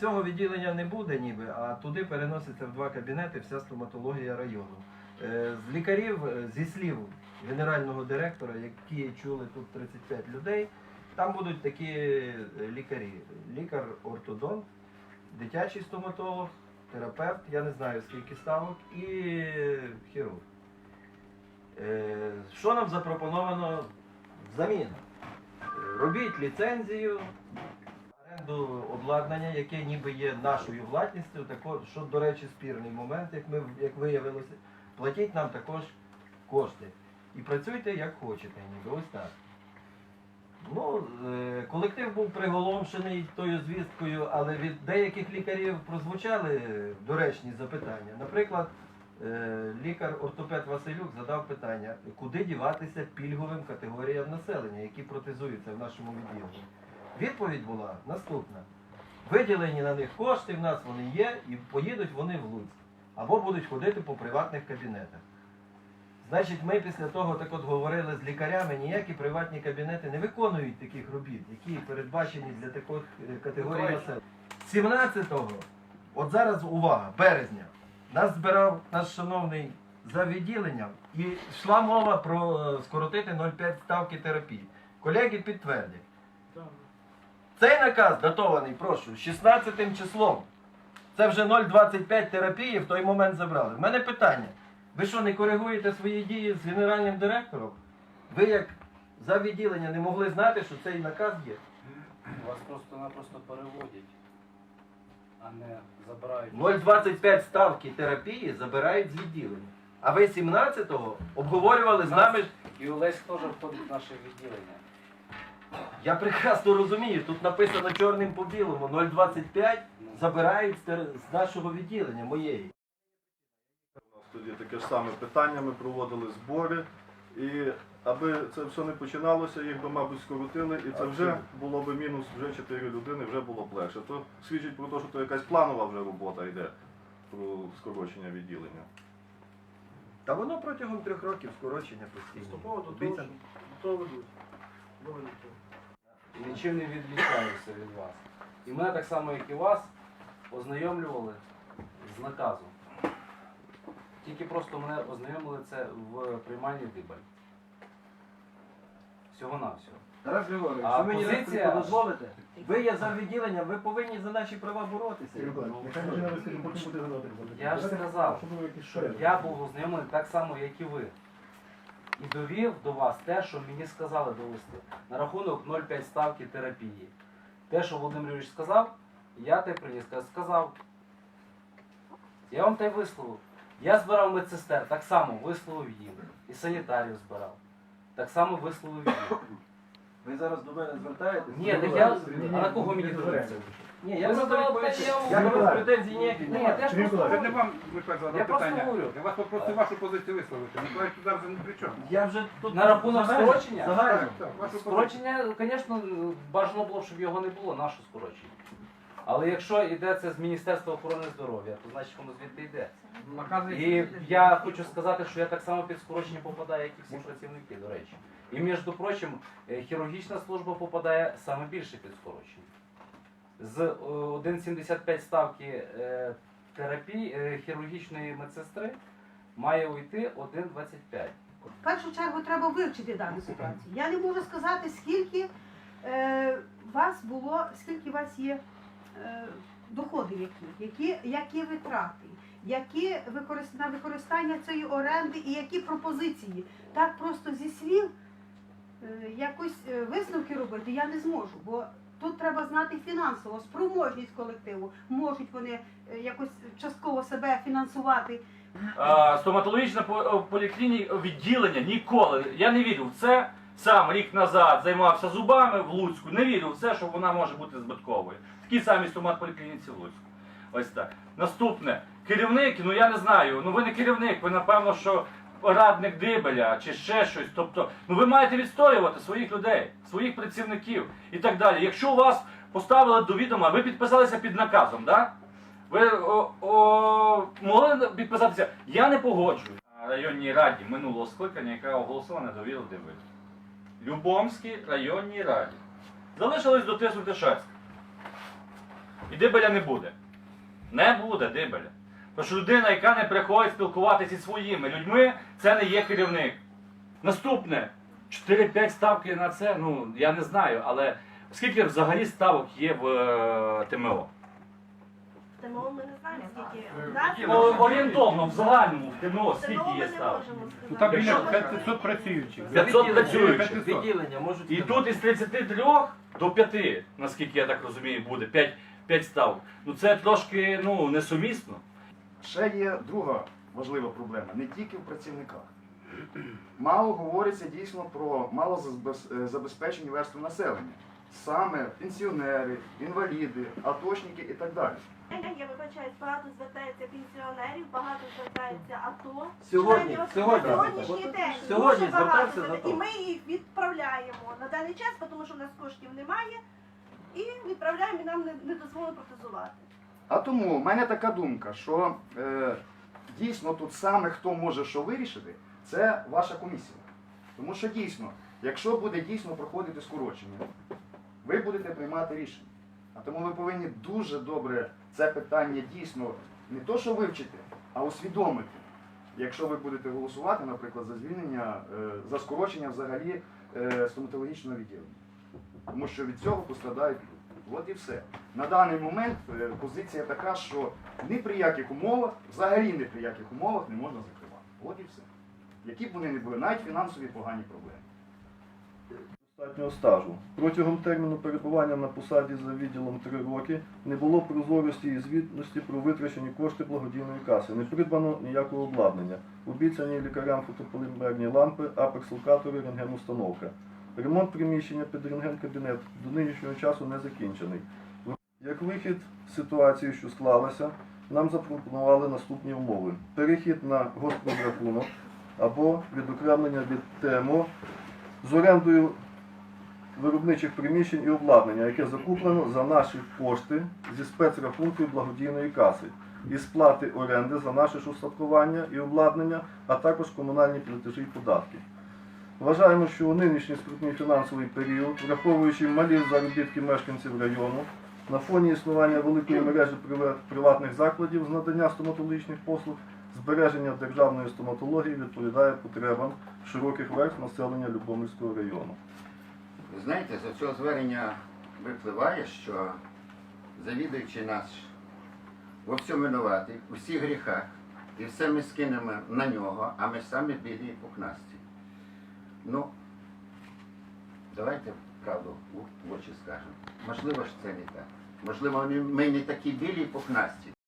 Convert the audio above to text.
Цього відділення не буде ніби, а туди переноситься в два кабінети вся стоматологія району. Е, З лікарів, е, зі слів генерального директора, які чули тут 35 людей, там будуть такі е, лікарі: лікар-ортодонт, дитячий стоматолог, терапевт, я не знаю скільки ставок, і хірург. Що нам запропоновано взамін? Робіть ліцензію, оренду обладнання, яке ніби є нашою власністю, що, до речі, спірний момент, як ми як виявилося, платіть нам також кошти. І працюйте як хочете, ніби ось так. Ну, е, колектив був приголомшений тою звісткою, але від деяких лікарів прозвучали доречні запитання. Наприклад, е, лікар-ортопед Василюк задав питання, куди діватися пільговим категоріям населення, які протезуються в нашому відділенні. Відповідь була наступна. Виділені на них кошти, в нас вони є, і поїдуть вони в Луцьк. Або будуть ходити по приватних кабінетах. Значить, ми після того так от говорили з лікарями, ніякі приватні кабінети не виконують таких робіт, які передбачені для таких е, категорій населення. 17-го, от зараз увага, березня, нас збирав наш шановний за відділенням і йшла мова про е, скоротити 0,5 ставки терапії. Колеги підтвердять. Цей наказ датований, прошу, 16 числом. Це вже 0,25 терапії в той момент забрали. В мене питання. Ви що, не коригуєте свої дії з генеральним директором? Ви як за відділення не могли знати, що цей наказ є? Вас просто-напросто переводять, а не забирають. 0,25 ставки терапії забирають з відділення. А ви 17-го обговорювали з нами. І Олесь теж входить в наше відділення. Я прекрасно розумію, тут написано чорним по білому 0,25 Ну, забирають з нашого відділення моєї. У нас тоді таке ж саме питання, ми проводили збори. І аби це все не починалося, їх би, мабуть, скоротили, і це вже було б мінус вже 4 людини, вже було б легше. То свідчить про те, що то якась планова вже робота йде про скорочення відділення. Та воно протягом трьох років скорочення постійно. Поступово до того, що до того ведуть. Доведуть до того. І нічим не відлічаюся від вас. І мене так само, як і вас, ознайомлювали з наказом. Тільки просто мене ознайомили це в приймальні Дибаль. Всього-навсього. Тарас Григорович, А ви мені позиція- репліку дозволите? Ви є за відділенням, ви повинні за наші права боротися. Гадати. Я ж сказав. Я був ознайомлений так само, як і ви. І довів до вас те, що мені сказали довести на рахунок 0,5 ставки терапії. Те, що Володимир Юрійович сказав, я те приніс, сказав. Я вам те висловив. Я збирав медсестер, так само висловив їм. І санітарів збирав. Так само висловив їм. Ви зараз до мене звертаєтесь? Ні, так я. А на кого мені дивитися? Ні, я Ви відповідаю. питання, Я говорю. претензій ніяких Ні, немає. я ж просто Це не говорю. вам задав Я просто питання. говорю. Я вас попросив вашу позицію висловити. Миколаївич тут зараз не при чому. Я вже тут На рахунок загально- скорочення? Загально. Так, так, вашу позицію. Скорочення, звісно, бажано було, б, щоб його не було, наше скорочення. Але якщо йде це з Міністерства охорони здоров'я, то значить воно звідти йде. І я хочу сказати, що я так само під скорочення попадаю, як і всі працівники, до речі. І між прочим, е, хірургічна служба попадає саме більше під скорочення. З е, 1,75 ставки е, терапії е, хірургічної медсестри має уйти 1,25. В першу чергу треба вивчити дану ситуацію. Я не можу сказати, скільки е, вас було, скільки у вас є е, доходи, які, які, які витрати, які використ- на використання цієї оренди і які пропозиції. Так просто зі слів е, якось е, висновки робити я не зможу, бо тут треба знати фінансово спроможність колективу. Можуть вони е, якось частково себе фінансувати. А, стоматологічне по- полікліні відділення ніколи. Я не вірю в це. Сам рік назад займався зубами в Луцьку. Не вірю в це, що вона може бути збитковою. Такі самі стомат поліклініці в Луцьку. Ось так. Наступне. Керівник, ну я не знаю. Ну ви не керівник, ви напевно, що радник дибеля чи ще щось. Тобто, ну ви маєте відстоювати своїх людей, своїх працівників і так далі. Якщо у вас поставили до відома, ви підписалися під наказом, так? Ви о, о, могли підписатися? Я не погоджую районній раді минулого скликання, яка оголосила недовіру Дивиль. Любомській районній раді. Залишилось дотиснути Шацьк. І дибеля не буде. Не буде дибеля. Тому що людина, яка не приходить спілкуватися зі своїми людьми, це не є керівник. Наступне. 4-5 ставки на це, ну я не знаю, але скільки взагалі ставок є в е, ТМО? ТМО ми не знаємо, скільки. Нас Ну, орієнтовно, в загальному в ТМО, ТМО скільки ми є не ставок? можемо. Ну, там біля 500 працюючих. 500 працюючих. Відділення можуть І тут із 33 до 5, наскільки я так розумію, буде 5, 5 ставок. Ну це трошки ну, несумісно. Ще є друга важлива проблема, не тільки в працівниках. Мало говориться дійсно про малозабезпечені верстви населення. Саме пенсіонери, інваліди, атошники і так далі. Я вибачаюсь, багато звертається пенсіонерів, багато звертається АТО. Сьогодні, сьогодні. сьогоднішній день. Сьогодні дуже багато звертався звертається. І ми їх відправляємо на даний час, тому що в нас коштів немає. І відправляємо, і нам не, не дозволено протезувати. А тому в мене така думка, що е, дійсно тут саме хто може що вирішити, це ваша комісія. Тому що дійсно, якщо буде дійсно проходити скорочення, ви будете приймати рішення. А тому ви повинні дуже добре це питання дійсно не то, що вивчити, а усвідомити. Якщо ви будете голосувати, наприклад, за звільнення, е, за скорочення взагалі е, стоматологічного відділення. Тому що від цього пострадають люди. От і все. На даний момент е, позиція така, що ні при яких умовах, взагалі ні при яких умовах не можна закривати. От і все. Які б вони не були, навіть фінансові погані проблеми. достатнього стажу. Протягом терміну перебування на посаді за відділом 3 роки не було прозорості і звітності про витрачені кошти благодійної каси, не придбано ніякого обладнання, обіцяні лікарям фотополімерні лампи, апекс-локатори, рентген-установка. Ремонт приміщення під рентген-кабінет до нинішнього часу не закінчений. Як вихід з ситуації, що склалася, нам запропонували наступні умови: перехід на госпрозрахунок або відокремлення від ТМО з орендою виробничих приміщень і обладнання, яке закуплено за наші кошти зі спецрахунків благодійної каси, і сплати оренди за наше ж устаткування і обладнання, а також комунальні платежі і податки. Вважаємо, що у нинішній скрутний фінансовий період, враховуючи малі заробітки мешканців району, на фоні існування великої мережі приватних закладів з надання стоматологічних послуг, збереження державної стоматології відповідає потребам широких верств населення Любомирського району. Ви знаєте, з цього звернення випливає, що завідуючий наш во всьому винуватий, у всіх гріхах, і все ми скинемо на нього, а ми самі білі і пухнасті. Ну, давайте правду в- очі скажемо. Можливо ж це не так. Можливо, ми не такі білі і пухнасті,